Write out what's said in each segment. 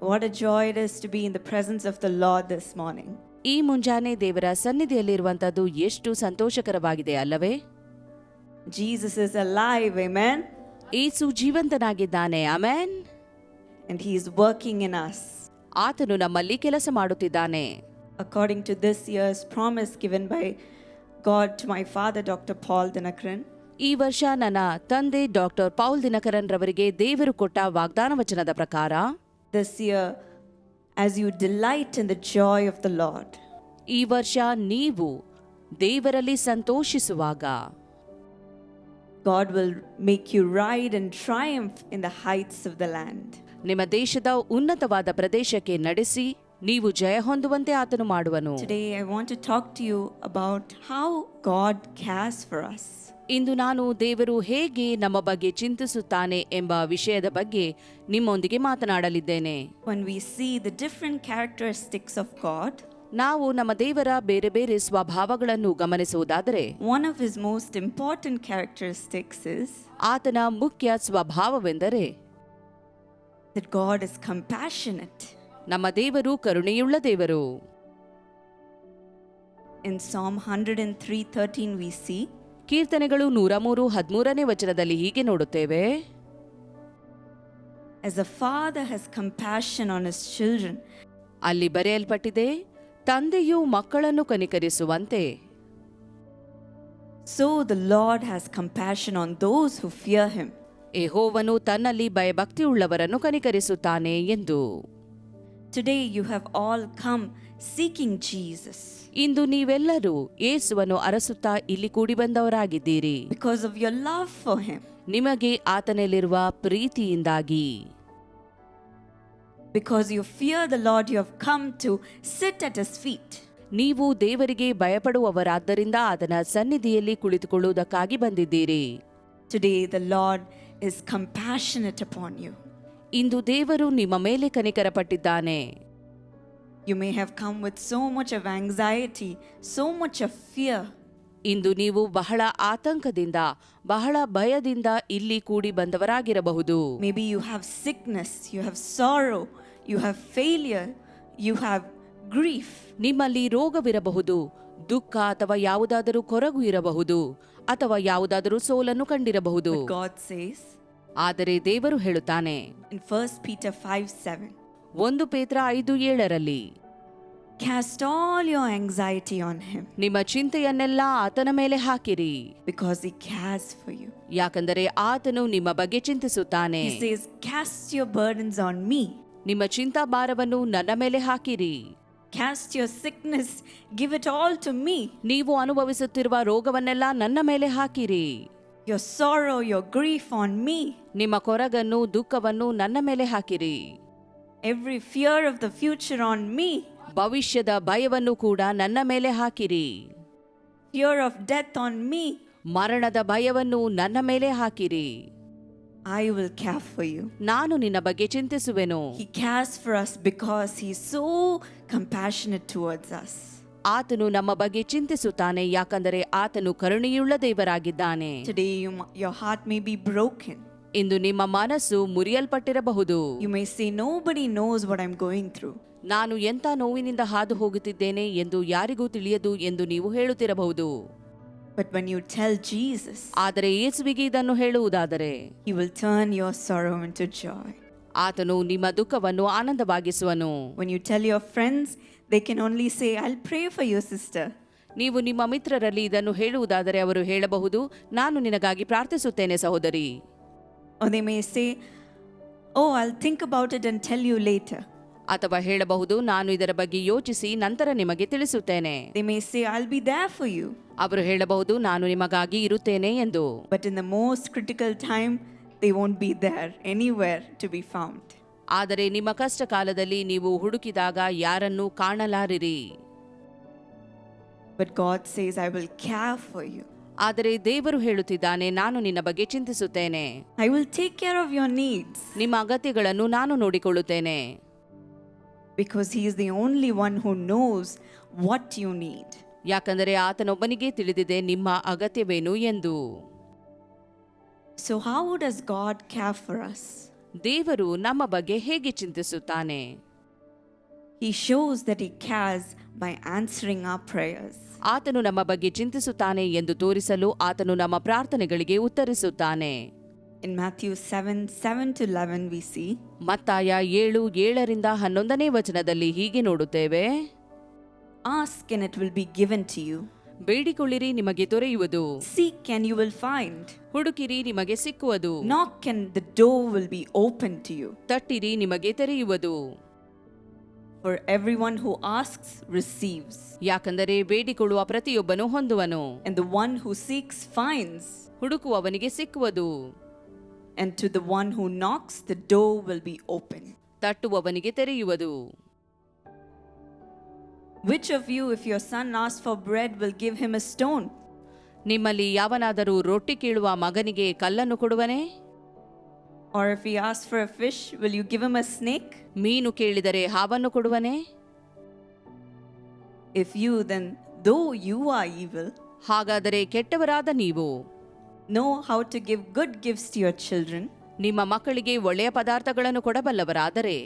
What a joy it is to be in the presence of the Lord this morning. ಈ ಮುಂಜಾನೆ ದೇವರ ಸನ್ನಿಧಿಯಲ್ಲಿರುವಂತದ್ದು ಎಷ್ಟು ಸಂತೋಷಕರವಾಗಿದೆ ಅಲ್ಲವೇ Jesus is alive, amen? Yesu ಜೀವಂತನಾಗಿದ್ದಾನೆ amen And he is working in us. ಆತನು ನಮ್ಮಲ್ಲಿ ಕೆಲಸ ಮಾಡುತ್ತಿದ್ದಾನೆ According to this year's promise given by God to my father, Dr. Paul Dinakaran. ಈ ವರ್ಷ ನನ್ನ ತಂದೆ ಡಾಕ್ಟರ್ ಪೌಲ್ ದಿನಕರನ್ ರವರಿಗೆ ದೇವರು ಕೊಟ್ಟ ವಾಗ್ದಾನ ವಚನದ ಪ್ರಕಾರ this year, as you delight in the joy of the Lord, ಈ ವರ್ಷ ನೀವು ದೇವರಲ್ಲಿ ಸಂತೋಷಿಸುವಾಗ God will make you ride and triumph in the heights of the land. ನಿಮ್ಮ ದೇಶದ ಉನ್ನತವಾದ ಪ್ರದೇಶಕ್ಕೆ ನಡೆಸಿ ನೀವು ಜಯ ಹೊಂದುವಂತೆ ಆತನು ಮಾಡುವನು. I to talk to you how God ಇಂದು ನಾನು ದೇವರು ಹೇಗೆ ನಮ್ಮ ಬಗ್ಗೆ ಚಿಂತಿಸುತ್ತಾನೆ ಎಂಬ ವಿಷಯದ ಬಗ್ಗೆ ನಿಮ್ಮೊಂದಿಗೆ ಮಾತನಾಡಲಿದ್ದೇನೆ. ವಾನ್ ಆಫ್ ಗಾಡ್ ನಾವು ನಮ್ಮ ದೇವರ ಬೇರೆ ಬೇರೆ ಸ್ವಭಾವಗಳನ್ನು ಗಮನಿಸುವುದಾದರೆ one of is most important characteristics is ಆತನ ಮುಖ್ಯ ಸ್ವಭಾವವೆಂದರೆ ದ ಗಾಡ್ ಇಸ್ ಕಂಪ್ಯಾಷನ್ ನಮ್ಮ ದೇವರು ಕರುಣೆಯುಳ್ಳ ದೇವರು. In Psalm 103:13 we see ಕೀರ್ತನೆಗಳು ನೂರ ಮೂರು ಹದಿಮೂರನೇ ವಚನದಲ್ಲಿ ಹೀಗೆ ನೋಡುತ್ತೇವೆ. As a father has compassion on his children, ಅಲ್ಲಿ ಬರೆಯಲ್ಪಟ್ಟಿದೆ ತಂದೆಯು ಮಕ್ಕಳನ್ನು ಕನಿಕರಿಸುವಂತೆ. so the Lord has compassion on those who fear him. ಎಹೋವನು ತನ್ನಲ್ಲಿ ಭಯಭಕ್ತಿಯುಳ್ಳವರನ್ನು ಕನಿಕರಿಸುತ್ತಾನೆ ಎಂದು. Today you have all come seeking Jesus ಇಂದು ನೀವೆಲ್ಲರೂ ಯೇಸುವನ್ನು ಅರಸುತ್ತಾ ಇಲ್ಲಿ ಕೂಡಿ ಬಂದವರಾಗಿದ್ದೀರಿ because of your love for him, ನಿಮಗೆ ಆತನಲ್ಲಿರುವ ಪ್ರೀತಿಯಿಂದಾಗಿ because you fear the Lord, you have come to sit at his feet. ನೀವು ದೇವರಿಗೆ ಭಯಪಡುವವರಾದ್ದರಿಂದ ಆತನ ಸನ್ನಿಧಿಯಲ್ಲಿ ಕುಳಿತುಕೊಳ್ಳುವುದಕ್ಕಾಗಿ ಬಂದಿದ್ದೀರಿ Today the Lord is compassionate upon you. ಇಂದು ದೇವರು ನಿಮ್ಮ ಮೇಲೆ ಕನಿಕರಪಟ್ಟಿದ್ದಾನೆ. You may have come with so much of anxiety so much of fear ಇಂದು ನೀವು ಬಹಳ ಆತಂಕದಿಂದ ಬಹಳ ಭಯದಿಂದ ಇಲ್ಲಿ ಕೂಡಿ ಬಂದವರಾಗಿರಬಹುದು. Maybe you have sickness you have sorrow you have failure you have grief ನಿಮ್ಮಲ್ಲಿ ರೋಗವಿರಬಹುದು ದುಃಖ ಅಥವಾ ಯಾವುದಾದರೂ ಕೊರಗು ಇರಬಹುದು ಅಥವಾ ಯಾವುದಾದರೂ ಸೋಲನ್ನು ಕಂಡಿರಬಹುದು. ಗಾಡ್ ಸೇಸ್ ಆದರೆ ದೇವರು ಹೇಳುತ್ತಾನೆ. In 1 Peter 5 7, ಒಂದು ಪೇತ್ರ ಐದು ಏಳರಲ್ಲಿ cast all your anxiety on Him ನಿಮ್ಮ ಚಿಂತೆಯನ್ನೆಲ್ಲ ಆತನ ಮೇಲೆ ಹಾಕಿರಿ. because He cares for you. ಯಾಕಂದರೆ ಆತನು ನಿಮ್ಮ ಬಗ್ಗೆ ಚಿಂತಿಸುತ್ತಾನೆ. He says, Cast your burdens on me, ನಿಮ್ಮ ಚಿಂತಾ ಭಾರವನ್ನು ನನ್ನ ಮೇಲೆ ಹಾಕಿರಿ. Cast your sickness, give it all to me. ನೀವು ಅನುಭವಿಸುತ್ತಿರುವ ರೋಗವನ್ನೆಲ್ಲ ನನ್ನ ಮೇಲೆ ಹಾಕಿರಿ. Your sorrow, your grief on me. ನಿಮ್ಮ ಕೊರಗನ್ನು ದುಃಖವನ್ನು ನನ್ನ ಮೇಲೆ ಹಾಕಿರಿ Every fear of the future on me. ಭವಿಷ್ಯದ ಭಯವನ್ನು ಕೂಡ ನನ್ನ ಮೇಲೆ ಹಾಕಿರಿ Fear of death on me. ಮರಣದ ಭಯವನ್ನು ನನ್ನ ಮೇಲೆ ಹಾಕಿರಿ I will care for you. ನಾನು ನಿನ್ನ ಬಗ್ಗೆ ಚಿಂತಿಸುವೆನು He cares for us because He's so compassionate towards us. ಆತನು ನಮ್ಮ ಬಗ್ಗೆ ಚಿಂತಿಸುತ್ತಾನೆ ಯಾಕಂದರೆ ಆತನು ಕರುಣೆಯುಳ್ಳ ದೇವರಾಗಿದ್ದಾನೆ Today, you, m- your heart may be broken. ಇಂದು ನಿಮ್ಮ ಮನಸ್ಸು ಮುರಿಯಲ್ಪಟ್ಟಿರಬಹುದು You may say, Nobody knows what I'm going through. ನಾನು ಎಂಥ ನೋವಿನಿಂದ ಹಾದು ಹೋಗುತ್ತಿದ್ದೇನೆ ಎಂದು ಯಾರಿಗೂ ತಿಳಿಯದು ಎಂದು ನೀವು ಹೇಳುತ್ತಿರಬಹುದು But when you tell Jesus, ಆದರೆ ಯೇಸುವಿಗೆ ಇದನ್ನು ಹೇಳುವುದಾದರೆ He will turn your sorrow into joy. ಆತನು ನಿಮ್ಮ ದುಃಖವನ್ನು ಆನಂದವಾಗಿಸುವನು When you tell your friends, they can only say I pray for your sister ನೀವು ನಿಮ್ಮ ಮಿತ್ರರಲ್ಲಿ ಇದನ್ನು ಹೇಳುವುದಾದರೆ ಅವರು ಹೇಳಬಹುದು ನಾನು ನಿನಗಾಗಿ ಪ್ರಾರ್ಥಿಸುತ್ತೇನೆ ಸಹೋದರಿ. ಒಂದೇ may say oh I think about it and tell you later ಅಥವಾ ಹೇಳಬಹುದು ನಾನು ಇದರ ಬಗ್ಗೆ ಯೋಚಿಸಿ ನಂತರ ನಿಮಗೆ ತಿಳಿಸುತ್ತೇನೆ. ಅವರು ಹೇಳಬಹುದು ನಾನು ನಿಮಗಾಗಿ ಇರುತ್ತೇನೆ ಎಂದು. But in the most critical time they won't be there anywhere to be found ಆದರೆ ನಿಮ್ಮ ಕಷ್ಟ ಕಾಲದಲ್ಲಿ ನೀವು ಹುಡುಕಿದಾಗ ಯಾರನ್ನೂ ಕಾಣಲಾರಿರಿ But God says, I will care for you. ಆದರೆ ದೇವರು ಹೇಳುತ್ತಿದ್ದಾನೆ ನಾನು ನಿನ್ನ ಬಗ್ಗೆ ಚಿಂತಿಸುತ್ತೇನೆ I will take care of your needs ನಿಮ್ಮ ಅಗತ್ಯಗಳನ್ನು ನಾನು ನೋಡಿಕೊಳ್ಳುತ್ತೇನೆ because He is the only one who knows what you need. ಯಾಕಂದರೆ ಆತನೊಬ್ಬನಿಗೆ ತಿಳಿದಿದೆ ನಿಮ್ಮ ಅಗತ್ಯವೇನು ಎಂದು So, how does God care for us? ದೇವರು ನಮ್ಮ ಬಗ್ಗೆ ಹೇಗೆ ಚಿಂತಿಸುತ್ತಾನೆ He shows that He cares by answering our prayers. ಆತನು ನಮ್ಮ ಬಗ್ಗೆ ಚಿಂತಿಸುತ್ತಾನೆ ಎಂದು ತೋರಿಸಲು ಆತನು ನಮ್ಮ ಪ್ರಾರ್ಥನೆಗಳಿಗೆ ಉತ್ತರಿಸುತ್ತಾನೆ In Matthew 7 7 to 11, we see, ಮತ್ತಾಯ ಏಳು ಏಳರಿಂದ ಹನ್ನೊಂದನೇ ವಚನದಲ್ಲಿ ಹೀಗೆ ನೋಡುತ್ತೇವೆ Ask and it will be given to you. ಬೇಡಿಕೊಳ್ಳಿರಿ ನಿಮಗೆ ದೊರೆಯುವುದು Seek and you will find. ಹುಡುಕಿರಿ ನಿಮಗೆ ಸಿಕ್ಕುವುದು Knock and the door will be opened to you. ತಟ್ಟಿರಿ ನಿಮಗೆ ತೆರೆಯುವುದು For everyone who asks receives, ಯಾಕಂದರೆ ಬೇಡಿಕೊಳ್ಳುವ ಪ್ರತಿಯೊಬ್ಬನು ಹೊಂದುವನು and the one who seeks finds, ಹುಡುಕುವವನಿಗೆ ಸಿಕ್ಕುವುದು and to the one who knocks, the door will be open. ತಟ್ಟುವವನಿಗೆ ತೆರೆಯುವುದು Which of you, if your son asks for bread, will give him a stone? ನಿಮ್ಮಲ್ಲಿ ಯಾವನಾದರೂ ರೊಟ್ಟಿ ಕೀಳುವ ಮಗನಿಗೆ ಕಲ್ಲನ್ನು ಕೊಡುವನೇ Or if he asks for a fish, will you give him a snake? ಮೀನು ಕೇಳಿದರೆ ಹಾವನ್ನು ಕೊಡುವನೇ If you, then, though you are evil, ಹಾಗಾದರೆ ಕೆಟ್ಟವರಾದ ನೀವು know how to give good gifts to your children, ನಿಮ್ಮ ಮಕ್ಕಳಿಗೆ ಒಳ್ಳೆಯ ಪದಾರ್ಥಗಳನ್ನು ಕೊಡಬಲ್ಲವರಾದರೆ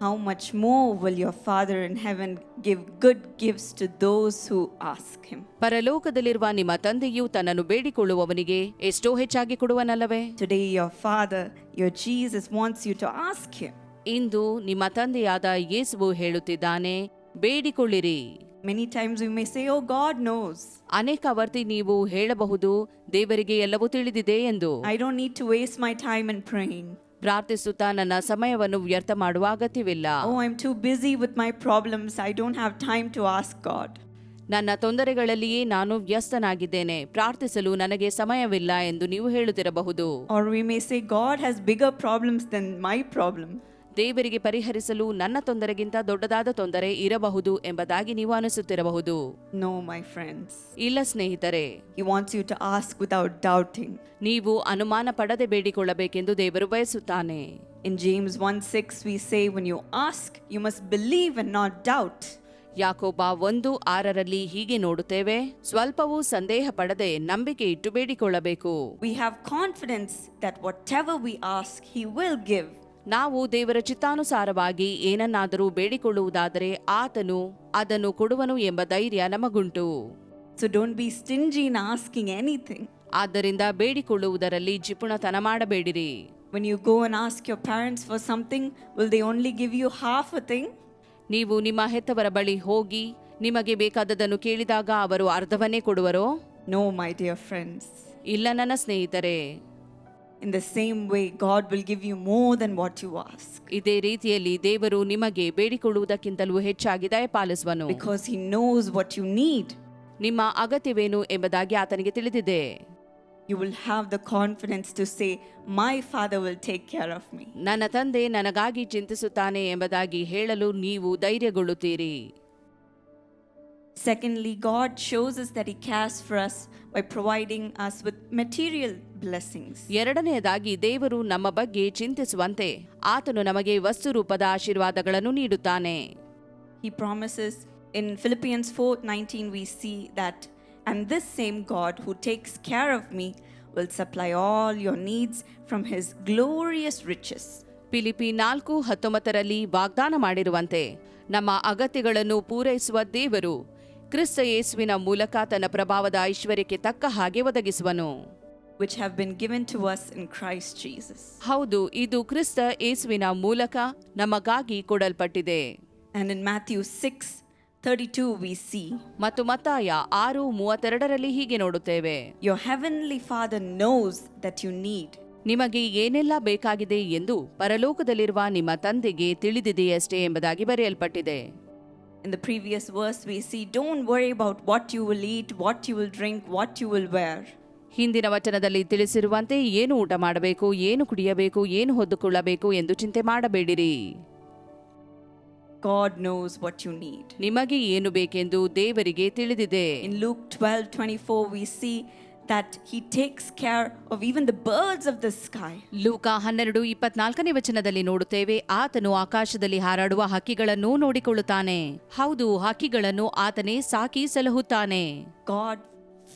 how much more will your Father in heaven give good gifts to those who ask him? ಪರಲೋಕದಲ್ಲಿರುವ ನಿಮ್ಮ ತಂದೆಯು ತನ್ನನ್ನು ಬೇಡಿಕೊಳ್ಳುವವನಿಗೆ ಎಷ್ಟೋ ಹೆಚ್ಚಾಗಿ ಕೊಡುವನಲ್ಲವೇ Today, your Father, your Jesus, wants you to ask him. ಇಂದು ನಿಮ್ಮ ತಂದೆಯಾದ ಯೇಸುವು ಹೇಳುತ್ತಿದ್ದಾನೆ ಬೇಡಿಕೊಳ್ಳಿರಿ Many times we may say, Oh, God knows. ಅನೇಕ ವರ್ತಿ ನೀವು ಹೇಳಬಹುದು ದೇವರಿಗೆ ಎಲ್ಲವೂ ತಿಳಿದಿದೆ ಎಂದು I don't need to waste my time in praying. ಪ್ರಾರ್ಥಿಸುತ್ತಾ ನನ್ನ ಸಮಯವನ್ನು ವ್ಯರ್ಥ ಮಾಡುವ ಅಗತ್ಯವಿಲ್ಲ. ನನ್ನ ತೊಂದರೆಗಳಲ್ಲಿಯೇ ನಾನು ವ್ಯಸ್ತನಾಗಿದ್ದೇನೆ. ಪ್ರಾರ್ಥಿಸಲು ನನಗೆ ಸಮಯವಿಲ್ಲ ಎಂದು ನೀವು ಹೇಳುತ್ತಿರಬಹುದು. ಆರ್ ಪ್ರಾಬ್ಲಮ್ಸ್ ದೇವರಿಗೆ ಪರಿಹರಿಸಲು ನನ್ನ ತೊಂದರೆಗಿಂತ ದೊಡ್ಡದಾದ ತೊಂದರೆ ಇರಬಹುದು ಎಂಬುದಾಗಿ ನೀವು ಅನಿಸುತ್ತಿರಬಹುದು. ನೋ ಮೈ ಫ್ರೆಂಡ್ಸ್ ಇಲ್ಲ ಸ್ನೇಹಿತರೆ. You wants you to ask without doubting ನೀವು ಅನುಮಾನ ಪಡದೆ ಬೇಡಿಕೊಳ್ಳಬೇಕೆಂದು ದೇವರು ಬಯಸುತ್ತಾನೆ. In James 1:6 we say when you ask you must believe and not doubt Yakoba ಒಂದು ಆರರಲ್ಲಿ ಹೀಗೆ ನೋಡುತ್ತೇವೆ ಸ್ವಲ್ಪವೂ ಸಂದೇಹ ಪಡದೆ ನಂಬಿಕೆ ಇಟ್ಟು ಬೇಡಿಕೊಳ್ಳಬೇಕು. We have confidence that whatever we ask he will give ನಾವು ದೇವರ ಚಿತ್ತಾನುಸಾರವಾಗಿ ಏನನ್ನಾದರೂ ಬೇಡಿಕೊಳ್ಳುವುದಾದರೆ ಆತನು ಅದನ್ನು ಕೊಡುವನು ಎಂಬ ಧೈರ್ಯ ನಮಗುಂಟು. So don't be stingy in asking anything ಆದ್ದರಿಂದ ಬೇಡಿಕೊಳ್ಳುವುದರಲ್ಲಿ ಜಿಪುಣತನ ಮಾಡಬೇಡಿರಿ. When you go and ask your parents for something, will they only give you half a thing? ನೀವು ನಿಮ್ಮ ಹೆತ್ತವರ ಬಳಿ ಹೋಗಿ ನಿಮಗೆ ಬೇಕಾದದನ್ನು ಕೇಳಿದಾಗ ಅವರು ಅರ್ಧವನ್ನೇ ಕೊಡುವರೋ? ನೋ ಮೈ ಡಿಯರ್ ಫ್ರೆಂಡ್ಸ್ ಇಲ್ಲ ನನ್ನ ಸ್ನೇಹಿತರೆ. In the same way, God will give you more than what you ask ಇದೇ ರೀತಿಯಲ್ಲಿ ದೇವರು ನಿಮಗೆ ಬೇಡಿಕೊಳ್ಳುವುದಕ್ಕಿಂತಲೂ ಹೆಚ್ಚಾಗಿ ದಯಪಾಲಿಸುವನು because He knows what you need. ನಿಮ್ಮ ಅಗತ್ಯವೇನು ಎಂಬುದಾಗಿ ಆತನಿಗೆ ತಿಳಿದಿದೆ You will have the confidence to say, My Father will take care of me. ನನ್ನ ತಂದೆ ನನಗಾಗಿ ಚಿಂತಿಸುತ್ತಾನೆ ಎಂಬುದಾಗಿ ಹೇಳಲು ನೀವು ಧೈರ್ಯಗೊಳ್ಳುತ್ತೀರಿ Secondly, God shows us that He cares for us by providing us with material blessings. ಎರಡನೆಯದಾಗಿ ದೇವರು ನಮ್ಮ ಬಗ್ಗೆ ಚಿಂತಿಸುವಂತೆ ಆತನು ನಮಗೆ ವಸ್ತು ರೂಪದ ಆಶೀರ್ವಾದಗಳನ್ನು ನೀಡುತ್ತಾನೆ He promises in Philippians 4:19 we see that and this same God who takes care of me will supply all your needs from his glorious riches. Philippi ನಾಲ್ಕು ಹತ್ತೊಂಬತ್ತರಲ್ಲಿ ವಾಗ್ದಾನ ಮಾಡಿರುವಂತೆ ನಮ್ಮ ಅಗತ್ಯಗಳನ್ನು ಪೂರೈಸುವ ದೇವರು ಕ್ರಿಸ್ತ ಯೇಸುವಿನ ಮೂಲಕ ತನ್ನ ಪ್ರಭಾವದ ಐಶ್ವರ್ಯಕ್ಕೆ ತಕ್ಕ ಹಾಗೆ ಒದಗಿಸುವನು. Which have been given to us in Christ Jesus. ಹೌದು ಇದು ಕ್ರಿಸ್ತ ಯೇಸುವಿನ ಮೂಲಕ ನಮಗಾಗಿ ಕೊಡಲ್ಪಟ್ಟಿದೆ. And in Matthew 6 32 we see. ಮತ್ತು ಮತ್ತಾಯ ಆರು ಮೂವತ್ತೆರಡರಲ್ಲಿ ಹೀಗೆ ನೋಡುತ್ತೇವೆ. Your heavenly Father knows that you need. ನಿಮಗೆ ಏನೆಲ್ಲ ಬೇಕಾಗಿದೆ ಎಂದು ಪರಲೋಕದಲ್ಲಿರುವ ನಿಮ್ಮ ತಂದೆಗೆ ತಿಳಿದಿದೆಯಷ್ಟೇ ಎಂಬುದಾಗಿ ಬರೆಯಲ್ಪಟ್ಟಿದೆ. In the previous verse, we see, Don't worry about what you will eat, what you will drink, what you will wear. ಹಿಂದಿನ ವಚನದಲ್ಲಿ ತಿಳಿಸಿರುವಂತೆ ಏನು ಊಟ ಮಾಡಬೇಕು ಏನು ಕುಡಿಯಬೇಕು ಏನು ಹೊದ್ದುಕೊಳ್ಳಬೇಕು ಎಂದು ಚಿಂತೆ ಮಾಡಬೇಡಿರಿ God knows what you need. ನಿಮಗೆ ಏನು ಬೇಕೆಂದು ದೇವರಿಗೆ ತಿಳಿದಿದೆ In Luke 12 24, we see that He takes care of even the birds of the sky. ಲೂಕ ಹನ್ನೆರಡು ಇಪ್ಪತ್ನಾಲ್ಕನೇ ವಚನದಲ್ಲಿ ನೋಡುತ್ತೇವೆ ಆತನು ಆಕಾಶದಲ್ಲಿ ಹಾರಾಡುವ ಹಕ್ಕಿಗಳನ್ನು ನೋಡಿಕೊಳ್ಳುತ್ತಾನೆ ಹೌದು ಹಕ್ಕಿಗಳನ್ನು ಆತನೇ ಸಾಕಿ ಸಲಹುತ್ತಾನೆ God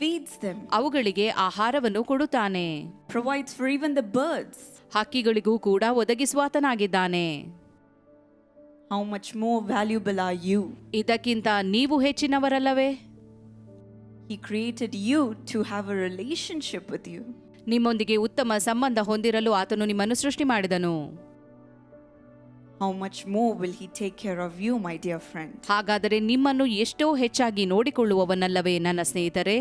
feeds them, ಅವುಗಳಿಗೆ ಆಹಾರವನ್ನು ಕೊಡುತ್ತಾನೆ provides for even the birds. ಹಕ್ಕಿಗಳಿಗೂ ಕೂಡ ಒದಗಿಸುವಾತನಾಗಿದ್ದಾನೆ How much more valuable are you? ಇದಕ್ಕಿಂತ ನೀವು ಹೆಚ್ಚಿನವರಲ್ಲವೇ he created you to have a relationship with you ನಿಮ್ಮೊಂದಿಗೆ ಉತ್ತಮ ಸಂಬಂಧ ಹೊಂದಿರಲು ಆತನು ನಿಮ್ಮನ್ನು ಸೃಷ್ಟಿ ಮಾಡಿದನು. How much more will he take care of you my dear friend ಹಾಗಾದರೆ ನಿಮ್ಮನ್ನು ಎಷ್ಟೋ ಹೆಚ್ಚಾಗಿ ನೋಡಿಕೊಳ್ಳುವವನಲ್ಲವೇ ನನ್ನ ಸ್ನೇಹಿತರೆ?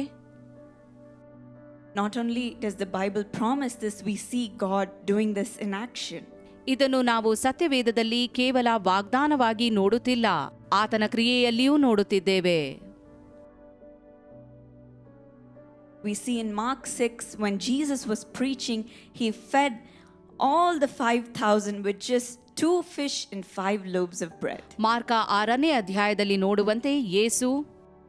Not only does the Bible promise this we see God doing this in action ಇದನ್ನು ನಾವು ಸತ್ಯವೇದದಲ್ಲಿ ಕೇವಲ ವಾಗ್ದಾನವಾಗಿ ನೋಡುತ್ತಿಲ್ಲ ಆತನ ಕ್ರಿಯೆಯಲ್ಲಿಯೂ ನೋಡುತ್ತಿದ್ದೇವೆ. We see in Mark 6, when Jesus was preaching, he fed all the 5,000 with just two fish and five loaves of bread. Mark ಆರನೇ ಅಧ್ಯಾಯದಲ್ಲಿ ನೋಡುವಂತೆ ಯೇಸು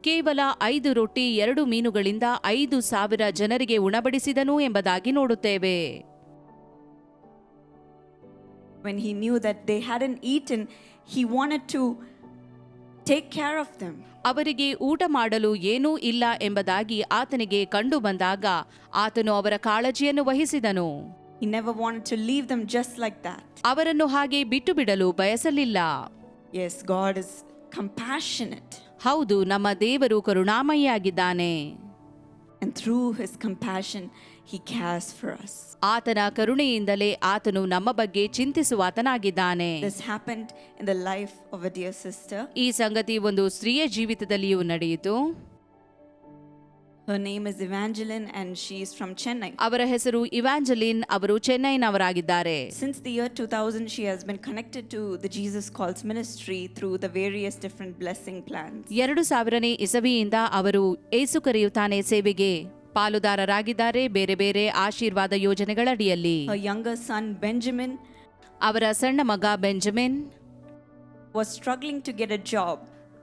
ಕೇವಲ ಐದು ರೊಟ್ಟಿ ಎರಡು ಮೀನುಗಳಿಂದ ಐದು ಸಾವಿರ ಜನರಿಗೆ ಉಣಬಡಿಸಿದನು ಎಂಬುದಾಗಿ ನೋಡುತ್ತೇವೆ When he knew that they hadn't eaten, he wanted to take care of them. ಅವರಿಗೆ ಊಟ ಮಾಡಲು ಏನೂ ಇಲ್ಲ ಎಂಬುದಾಗಿ ಆತನಿಗೆ ಕಂಡು ಬಂದಾಗ ಆತನು ಅವರ ಕಾಳಜಿಯನ್ನು ವಹಿಸಿದನು He never wanted to leave them just like that. ಅವರನ್ನು ಹಾಗೆ ಬಿಟ್ಟು ಬಿಡಲು ಬಯಸಲಿಲ್ಲ Yes, God is compassionate. ಹೌದು ನಮ್ಮ ದೇವರು ಕರುಣಾಮಯಿಯಾಗಿದ್ದಾನೆ And through his compassion, he cares for us. ಆತನ ಕರುಣೆಯಿಂದಲೇ ಆತನು ನಮ್ಮ ಬಗ್ಗೆ ಚಿಂತಿಸುವಾತನಾಗಿದ್ದಾನೆ This happened in the life of a dear sister. ಈ ಸಂಗತಿ ಒಂದು ಸ್ತ್ರೀಯ ಜೀವಿತದಲ್ಲಿಯೂ ನಡೆಯಿತು Her name is Evangeline and she is from Chennai. ಅವರ ಹೆಸರು ಇವಾಂಜಲಿನ್ ಅವರು ಚೆನ್ನೈನವರಾಗಿದ್ದಾರೆ Since the year 2000, she has been connected to the Jesus Calls ministry through the various different blessing plans. ಎರಡು ಸಾವಿರನೇ ಇಸವಿಯಿಂದ ಅವರು ಏಸು ಕರೆಯುತ್ತಾನೆ ಸೇವೆಗೆ ಪಾಲುದಾರರಾಗಿದ್ದಾರೆ. ಬೇರೆ ಬೇರೆ ಆಶೀರ್ವಾದ ಯೋಜನೆಗಳ ಅಡಿಯಲ್ಲಿ. ಯಂಗ ಸನ್ ಬೆಂಜಮಿನ್ ಅವರ ಸಣ್ಣ ಮಗ Benjamin was struggling to get a job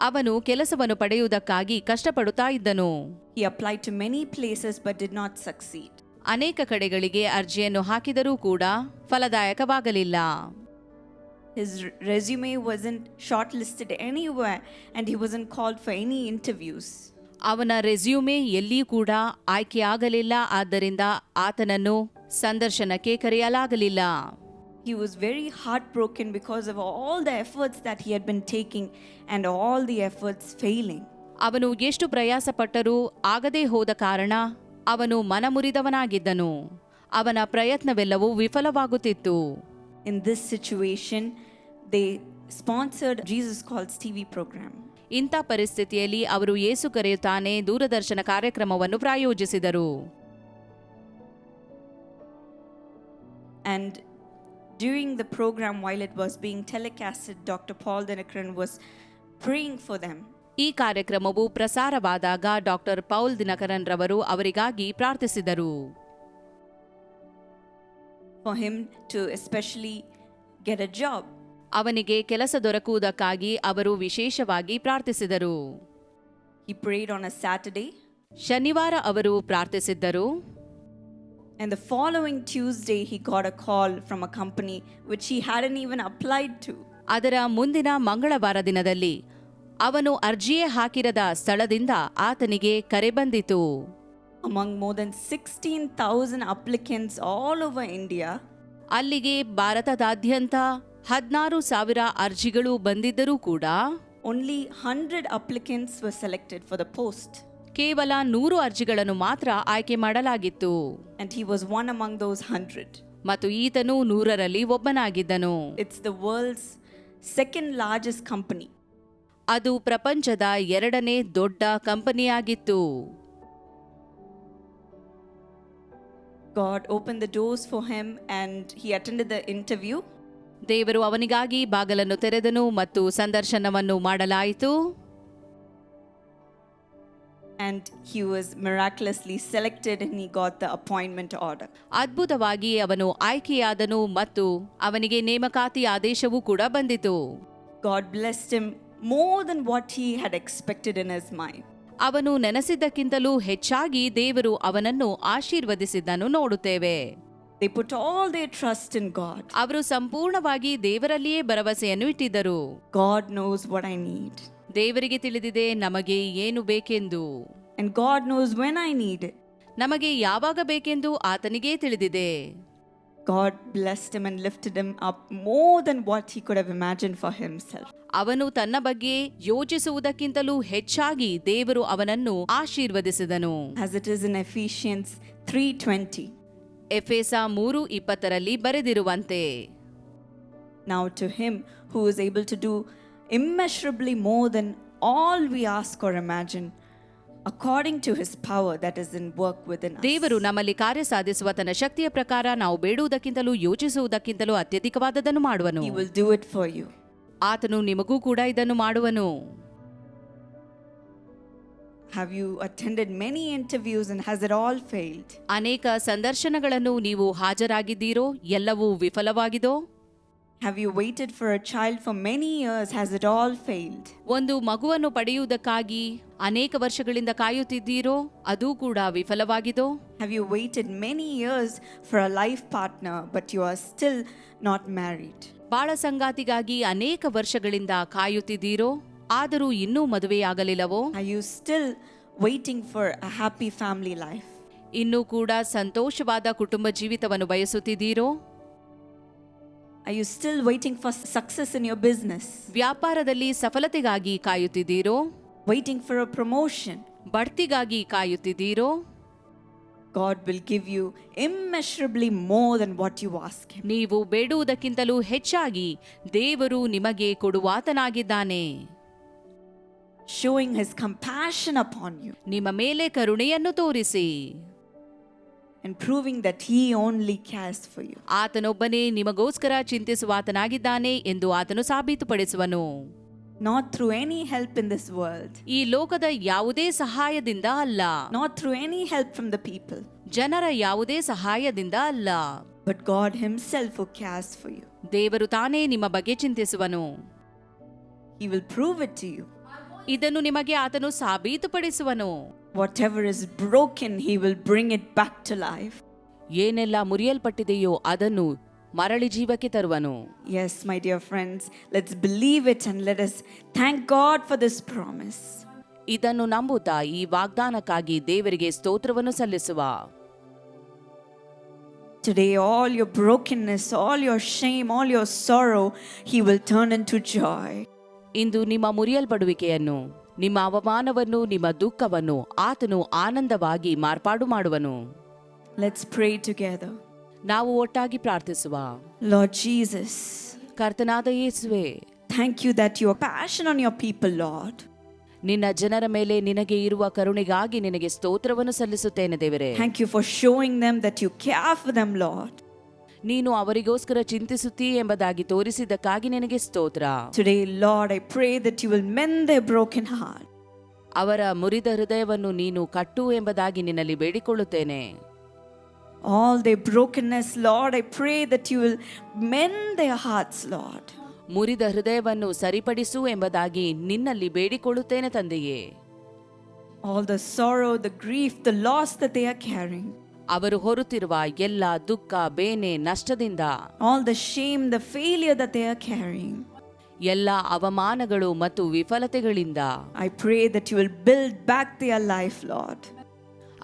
ಅವನು ಕೆಲಸವನ್ನು ಪಡೆಯುವುದಕ್ಕಾಗಿ ಕಷ್ಟಪಡುತ್ತಾ ಇದ್ದನು. He apply to many places but did not succeed ಅನೇಕ ಕಡೆಗಳಿಗೆ ಅರ್ಜಿಯನ್ನು ಹಾಕಿದರೂ ಕೂಡ ಫಲದಾಯಕವಾಗಲಿಲ್ಲ. His resume wasn't shortlisted anywhere and he wasn't called for any interviews. ಅವನ ರೆಸ್ಯೂಮೆ ಎಲ್ಲಿಯೂ ಕೂಡ ಆಯ್ಕೆಯಾಗಲಿಲ್ಲ ಆದ್ದರಿಂದ ಆತನನ್ನು ಸಂದರ್ಶನಕ್ಕೆ ಕರೆಯಲಾಗಲಿಲ್ಲ He was very heartbroken because of all the efforts that he had been taking and all the efforts failing. ಅವನು ಎಷ್ಟು ಪ್ರಯಾಸಪಟ್ಟರೂ ಆಗದೇ ಹೋದ ಕಾರಣ ಅವನು ಮನಮುರಿದವನಾಗಿದ್ದನು ಅವನ ಪ್ರಯತ್ನವೆಲ್ಲವೂ ವಿಫಲವಾಗುತ್ತಿತ್ತು In this situation, they sponsored Jesus Calls TV program. ಇಂಥ ಪರಿಸ್ಥಿತಿಯಲ್ಲಿ ಅವರು ಏಸು ಕರೆಯುತ್ತಾನೆ ದೂರದರ್ಶನ ಕಾರ್ಯಕ್ರಮವನ್ನು ಪ್ರಾಯೋಜಿಸಿದರು And during the program, while it was being telecasted, Dr. Paul Dinakaran was praying for them. ಈ ಕಾರ್ಯಕ್ರಮವು ಪ್ರಸಾರವಾದಾಗ ಡಾಕ್ಟರ್ ಪೌಲ್ ದಿನಕರನ್ ರವರು ಅವರಿಗಾಗಿ ಪ್ರಾರ್ಥಿಸಿದರು for him to especially get a job. ಅವನಿಗೆ ಕೆಲಸ ದೊರಕುವುದಕ್ಕಾಗಿ ಅವರು ವಿಶೇಷವಾಗಿ ಪ್ರಾರ್ಥಿಸಿದರು He prayed on a Saturday, ಶನಿವಾರ ಅವರು ಪ್ರಾರ್ಥಿಸಿದ್ದರು and the following Tuesday, he got a call from a company which he hadn't even applied to. ಅದರ ಮುಂದಿನ ಮಂಗಳವಾರ ದಿನದಲ್ಲಿ ಅವನು ಅರ್ಜಿಯೇ ಹಾಕಿರದ ಸ್ಥಳದಿಂದ ಆತನಿಗೆ ಕರೆ ಬಂದಿತು Among more than 16,000 applicants all over India, ಅಲ್ಲಿಗೆ ಭಾರತದಾದ್ಯಂತ ಹದಿನಾರು ಸಾವಿರ ಅರ್ಜಿಗಳು ಬಂದಿದ್ದರೂ ಕೂಡ only 100 applicants were selected for the post. ಕೇವಲ ನೂರು ಅರ್ಜಿಗಳನ್ನು ಮಾತ್ರ ಆಯ್ಕೆ ಮಾಡಲಾಗಿತ್ತು And he was one among those 100. ಮತ್ತು ಈತನು ನೂರರಲ್ಲಿ ಒಬ್ಬನಾಗಿದ್ದನು It's the world's second largest company. ಅದು ಪ್ರಪಂಚದ ಎರಡನೇ ದೊಡ್ಡ ಕಂಪನಿಯಾಗಿತ್ತು God opened the doors for him and he attended the interview. ದೇವರು ಅವನಿಗಾಗಿ ಬಾಗಲನ್ನು ತೆರೆದನು ಮತ್ತು ಸಂದರ್ಶನವನ್ನು ಮಾಡಲಾಯಿತು And he was miraculously selected and he got the appointment order. ಅದ್ಭುತವಾಗಿ ಅವನು ಆಯ್ಕೆಯಾದನು ಮತ್ತು ಅವನಿಗೆ ನೇಮಕಾತಿ ಆದೇಶವೂ ಕೂಡ ಬಂದಿತು God blessed him more than what he had expected in his mind. ಅವನು ನೆನೆಸಿದ್ದಕ್ಕಿಂತಲೂ ಹೆಚ್ಚಾಗಿ ದೇವರು ಅವನನ್ನು ಆಶೀರ್ವದಿಸಿದ್ದನ್ನು ನೋಡುತ್ತೇವೆ They put all their trust in God. ಅವರು ಸಂಪೂರ್ಣವಾಗಿ ದೇವರಲ್ಲಿಯೇ ಭರವಸೆಯನ್ನು ಇಟ್ಟಿದ್ದರು God knows what I need. ದೇವರಿಗೆ ತಿಳಿದಿದೆ ನಮಗೆ ಏನು ಬೇಕೆಂದು and God knows when I need it. ನಮಗೆ ಯಾವಾಗ ಬೇಕೆಂದು ಆತನಿಗೇ ತಿಳಿದಿದೆ God blessed him and lifted him up more than what he could have imagined for himself. ಅವನು ತನ್ನ ಬಗ್ಗೆ ಯೋಚಿಸುವುದಕ್ಕಿಂತಲೂ ಹೆಚ್ಚಾಗಿ ದೇವರು ಅವನನ್ನು ಆಶೀರ್ವದಿಸಿದನು As it is in Ephesians 3:20. ಎಫೆಸ ಮೂರು ಇಪ್ಪತ್ತರಲ್ಲಿ ಬರೆದಿರುವಂತೆ Now to him who is able to do immeasurably more than all we ask or imagine, according to his power that is in work within us. ದೇವರು ನಮ್ಮಲ್ಲಿ ಕಾರ್ಯ ಸಾಧಿಸುವ ತನ್ನ ಶಕ್ತಿಯ ಪ್ರಕಾರ ನಾವು ಬೇಡುವುದಕ್ಕಿಂತಲೂ ಯೋಚಿಸುವುದಕ್ಕಿಂತಲೂ ಅತ್ಯಧಿಕವಾದದನ್ನು ಮಾಡುವನು He will do it for you. ಆತನು ನಿಮಗೂ ಕೂಡ ಇದನ್ನು ಮಾಡುವನು Have you attended many interviews and has it all failed? ಅನೇಕ ಸಂದರ್ಶನಗಳನ್ನು ನೀವು ಹಾಜರಾಗಿದ್ದೀರೋ ಎಲ್ಲವೂ ವಿಫಲವಾಗಿದೋ Have you waited for a child for many years? Has it all failed? ಒಂದು ಮಗುವನ್ನು ಪಡೆಯುವುದಕ್ಕಾಗಿ ಅನೇಕ ವರ್ಷಗಳಿಂದ ಕಾಯುತ್ತಿದ್ದೀರೋ ಅದೂ ಕೂಡ ವಿಫಲವಾಗಿದೋ Have you waited many years for a life partner but you are still not married? ಬಾಳ ಸಂಗಾತಿಗಾಗಿ ಅನೇಕ ವರ್ಷಗಳಿಂದ ಕಾಯುತ್ತಿದ್ದೀರೋ ಆದರೂ ಇನ್ನೂ ಮದುವೆಯಾಗಲಿಲ್ಲವೋ? I you still waiting for a happy family life ಇನ್ನೂ ಕೂಡ ಸಂತೋಷವಾದ ಕುಟುಂಬ ಜೀವಿತವನ್ನು ಬಯಸುತ್ತಿದ್ದೀರೋ? I you still waiting for success in your business ವ್ಯಾಪಾರದಲ್ಲಿ ಸಫಲತೆಗಾಗಿ ಕಾಯುತ್ತಿದ್ದೀರೋ? ವೈಟಿಂಗ್ ಫಾರ್ ಅ ಪ್ರಮೋಷನ್ ಬಡ್ತಿಗಾಗಿ ಕಾಯುತ್ತಿದ್ದೀರೋ? God will give you immeasurably more than what you ask ನೀವು ಬೇಡುವುದಕ್ಕಿಂತಲೂ ಹೆಚ್ಚಾಗಿ ದೇವರು ನಿಮಗೆ ಕೊಡುವಾತನಾಗಿದ್ದಾನೆ. Showing His compassion upon you ನಿಮ್ಮ ಮೇಲೆ ಕರುಣೆಯನ್ನು ತೋರಿಸಿ and proving that He only cares for you. ಆತನೊಬ್ಬನೇ ನಿಮಗೋಸ್ಕರ ಚಿಂತಿಸುವಾತನಾಗಿದ್ದಾನೆ ಎಂದು ಆತನು ಸಾಬೀತುಪಡಿಸುವನು Not through any help in this world, ಈ ಲೋಕದ ಯಾವುದೇ ಸಹಾಯದಿಂದ ಅಲ್ಲ not through any help from the people, ಜನರ ಯಾವುದೇ ಸಹಾಯದಿಂದ ಅಲ್ಲ but God Himself who cares for you. ದೇವರು ತಾನೇ ನಿಮ್ಮ ಬಗ್ಗೆ ಚಿಂತಿಸುವನು He will prove it to you. ಇದನ್ನು ನಿಮಗೆ ಆತನು ಸಾಬೀತುಪಡಿಸುವನು Whatever is broken, He will bring it back to life. ಏನೆಲ್ಲ ಮುರಿಯಲ್ಪಟ್ಟಿದೆಯೋ ಅದನ್ನು ಮರಳಿ ಜೀವಕ್ಕೆ ತರುವನು Yes, my dear friends, let's believe it and let us thank God for this promise. ಇದನ್ನು ನಂಬುತ್ತಾ ಈ ವಾಗ್ದಾನಕ್ಕಾಗಿ ದೇವರಿಗೆ ಸ್ತೋತ್ರವನ್ನು ಸಲ್ಲಿಸುವ Today, all your brokenness, all your shame, all your sorrow, He will turn into joy. ಇಂದು ನಿಮ್ಮ ಮುರಿಯಲ್ಪಡುವಿಕೆಯನ್ನು ನಿಮ್ಮ ಅವಮಾನವನ್ನು ನಿಮ್ಮ ದುಃಖವನ್ನು ಆತನು ಆನಂದವಾಗಿ ಮಾರ್ಪಾಡು ಮಾಡುವನು. ಲೆಟ್ಸ್ ಪ್ರೇ ಟುಗೆದರ್ ನಾವು ಒಟ್ಟಾಗಿ ಪ್ರಾರ್ಥಿಸುವ. ಲಾರ್ಡ್ ಜೀಸಸ್ ಕರ್ತನಾದ ಯೇಸುವೆ thank you that your passion on your people Lord ನಿನ್ನ ಜನರ ಮೇಲೆ ನಿನಗೆ ಇರುವ ಕರುಣೆಗಾಗಿ ನಿನಗೆ ಸ್ತೋತ್ರವನ್ನು ಸಲ್ಲಿಸುತ್ತೇನೆ ದೇವರೇ. Thank you for showing them that you care for them Lord ನೀನು ಅವರಿಗೋಸ್ಕರ ಚಿಂತಿಸುತ್ತಿ ಎಂಬುದಾಗಿ ತೋರಿಸಿದ್ದಕ್ಕಾಗಿ ನಿನಗೆ ಸ್ತೋತ್ರ Today, Lord, I pray that you will mend their broken heart. ಅವರ ಮುರಿದ ಹೃದಯವನ್ನು ನೀನು ಕಟ್ಟು ಎಂಬುದಾಗಿ ನಿನ್ನಲ್ಲಿ ಬೇಡಿಕೊಳ್ಳುತ್ತೇನೆ All their brokenness, Lord, I pray that you will mend their hearts, Lord. ಮುರಿದ ಹೃದಯವನ್ನು ಸರಿಪಡಿಸು ಎಂಬುದಾಗಿ ನಿನ್ನಲ್ಲಿ ಬೇಡಿಕೊಳ್ಳುತ್ತೇನೆ ತಂದೆಯೇ All the sorrow, the grief, the loss that they are carrying, ಅವರು ಹೊರುತ್ತಿರುವ ಎಲ್ಲ ದುಃಖ ಬೇನೆ ನಷ್ಟದಿಂದ all the shame, the failure that they are carrying, ಎಲ್ಲ ಅವಮಾನಗಳು ಮತ್ತು ವಿಫಲತೆಗಳಿಂದ I pray that you will build back their life, Lord.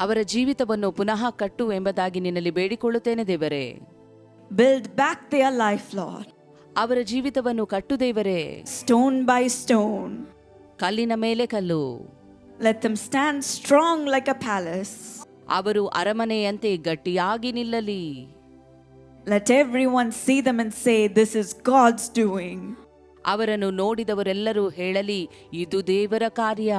ಅವರ ಜೀವಿತವನ್ನು ಪುನಃ ಕಟ್ಟು ಎಂಬುದಾಗಿ ನಿನ್ನಲ್ಲಿ ಬೇಡಿಕೊಳ್ಳುತ್ತೇನೆ ದೇವರೇ Build back their life, Lord. ಅವರ ಜೀವಿತವನ್ನು ಕಟ್ಟು ದೇವರೇ Stone by stone. ಕಲ್ಲಿನ ಮೇಲೆ ಕಲ್ಲು Let them stand strong like a palace. ಅವರು ಅರಮನೆಯಂತೆ ಗಟ್ಟಿಯಾಗಿ ನಿಲ್ಲಲಿ Let everyone see them and say, This is God's doing. ಅವರನ್ನು ನೋಡಿದವರೆಲ್ಲರೂ ಹೇಳಲಿ ಇದು ದೇವರ ಕಾರ್ಯ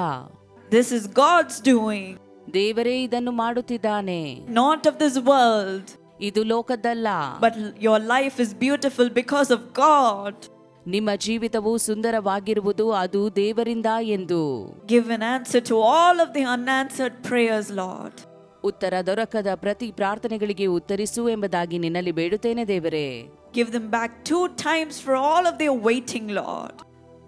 This is God's doing, ದೇವರೇ ಇದನ್ನು ಮಾಡುತ್ತಿದ್ದಾನೆ not of this world. ಇದು ಲೋಕದ್ದಲ್ಲ But your life is beautiful because of God. ನಿಮ್ಮ ಜೀವಿತವು ಸುಂದರವಾಗಿರುವುದು ಅದು ದೇವರಿಂದ ಎಂದು Give an answer to all of the unanswered prayers, Lord. ಉತ್ತರ ದೊರಕದ ಪ್ರತಿ ಪ್ರಾರ್ಥನೆಗಳಿಗೆ ಉತ್ತರಿಸು ಎಂಬುದಾಗಿ ನಿನ್ನಲ್ಲಿ ಬೇಡುತ್ತೇನೆ ದೇವರೇ. Give them back two times for all of they waiting Lord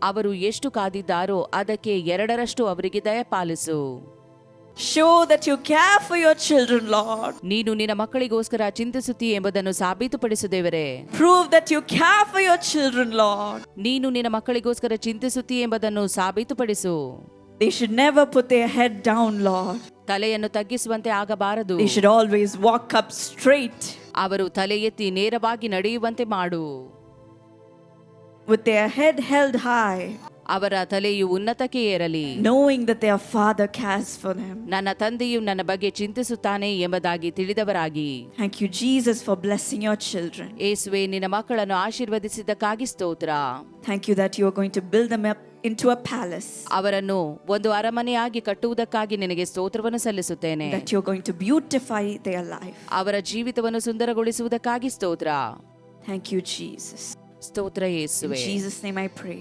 ಅವರು ಎಷ್ಟು ಕಾದಿದ್ದಾರೋ ಅದಕ್ಕೆ ಎರಡರಷ್ಟು ಅವರಿಗೆ ದಯ ಪಾಲಿಸು. Show that you care for your children Lord ನೀನು ನಿನ್ನ ಮಕ್ಕಳಿಗೋಸ್ಕರ ಚಿಂತಿಸುತ್ತಿ ಎಂಬುದನ್ನು ಸಾಬೀತುಪಡಿಸು ದೇವರೇ. Prove that you care for your children Lord ನೀನು ನಿನ್ನ ಮಕ್ಕಳಿಗೋಸ್ಕರ ಚಿಂತಿಸುತ್ತಿ ಎಂಬುದನ್ನು ಸಾಬೀತುಪಡಿಸು. They should never put their head down Lord ತಲೆಯನ್ನು ತಗ್ಗಿಸುವಂತೆ ಆಗಬಾರದು They should always walk up straight ಅವರು ತಲೆ ಎತ್ತಿ ನೇರವಾಗಿ ನಡೆಯುವಂತೆ ಮಾಡು with their head held high, ಅವರ ತಲೆಯು ಉನ್ನತಕ್ಕೆ ಏರಲಿ knowing that their Father cares for them. ನನ್ನ ತಂದೆಯು ನನ್ನ ಬಗ್ಗೆ ಚಿಂತಿಸುತ್ತಾನೆ ಎಂಬುದಾಗಿ ತಿಳಿದವರಾಗಿ Thank you, Jesus, for blessing your children. ಏಸುವೆ ನಿನ್ನ ಮಕ್ಕಳನ್ನು ಆಶೀರ್ವದಿಸಿದ್ದಕ್ಕಾಗಿ ಸ್ತೋತ್ರ Thank you that you are going to build them up into a palace, ಅವರನ್ನು ಒಂದು ಅರಮನೆಯಾಗಿ ಕಟ್ಟುವುದಕ್ಕಾಗಿ ನಿನಗೆ ಸ್ತೋತ್ರವನ್ನು ಸಲ್ಲಿಸುತ್ತೇನೆ that you're going to beautify their life. ಅವರ ಜೀವಿತವನ್ನು ಸುಂದರಗೊಳಿಸುವುದಕ್ಕಾಗಿ ಸ್ತೋತ್ರ Thank you, Jesus. ಸ್ತೋತ್ರ In ಯೇಸುವೆ Jesus' name I pray.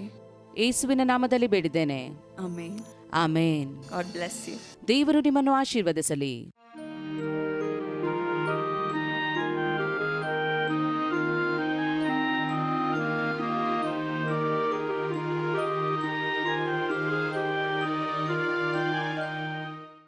ಯೇಸುವಿನ ನಾಮದಲ್ಲಿ ಬೇಡಿದ್ದೇನೆ. ಆಮೇನ್ ಆಮೇನ್. ದೇವರು ನಿಮ್ಮನ್ನು ಆಶೀರ್ವದಿಸಲಿ.